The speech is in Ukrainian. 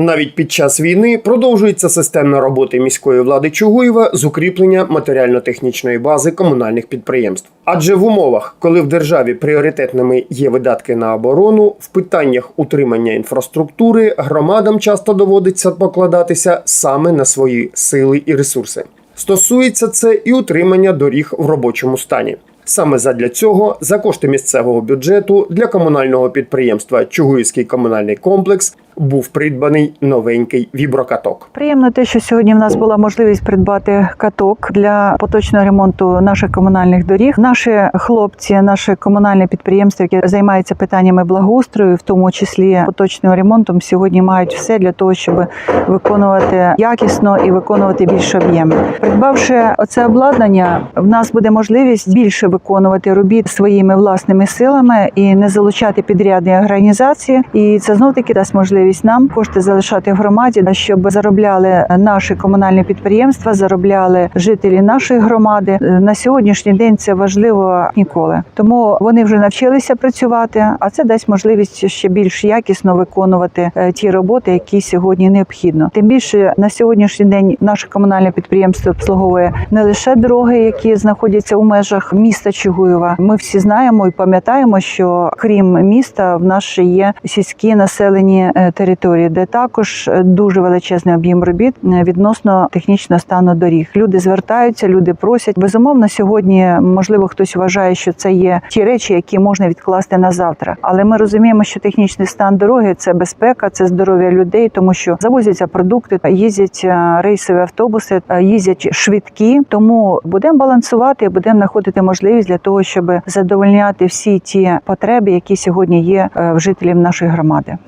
Навіть під час війни продовжується системна робота міської влади Чугуєва з укріплення матеріально-технічної бази комунальних підприємств. Адже в умовах, коли в державі пріоритетними є видатки на оборону, в питаннях утримання інфраструктури громадам часто доводиться покладатися саме на свої сили і ресурси. Стосується це і утримання доріг в робочому стані. Саме задля цього за кошти місцевого бюджету для комунального підприємства Чугуївський комунальний комплекс був придбаний новенький віброкаток. Приємно те, що сьогодні в нас була можливість придбати каток для поточного ремонту наших комунальних доріг. Наші хлопці, наше комунальне підприємство, яке займається питаннями благоустрою, в тому числі поточним ремонтом, сьогодні мають все для того, щоб виконувати якісно і виконувати більше об'єми. Придбавши оце обладнання, в нас буде можливість більше виконувати робіт своїми власними силами і не залучати підрядні організації. І це знов таки дасть можливість нам кошти залишати в громаді, щоб заробляли наші комунальні підприємства, заробляли жителі нашої громади. На сьогоднішній день це важливо ніколи. Тому вони вже навчилися працювати, а це дасть можливість ще більш якісно виконувати е, ті роботи, які сьогодні необхідно. Тим більше на сьогоднішній день наше комунальне підприємство обслуговує не лише дороги, які знаходяться у межах міста Чугуєва. Ми всі знаємо і пам'ятаємо, що крім міста, в нас ще є сільські населені е, території, де також е, дуже величезний об'єм робіт е, відносно технічного стану доріг. Люди звертаються, люди просять. Безумовно, сьогодні можливо хтось вважає, що це є ті речі, які можна відкласти на завтра. Але ми розуміємо, що технічний стан дороги це безпека, це здоров'я людей, тому що завозяться продукти, їздять е, рейсові автобуси, їздять швидкі. Тому будемо балансувати, будемо знаходити можливість для того, щоб задовольняти всі ті потреби, які сьогодні є в жителів нашої громади.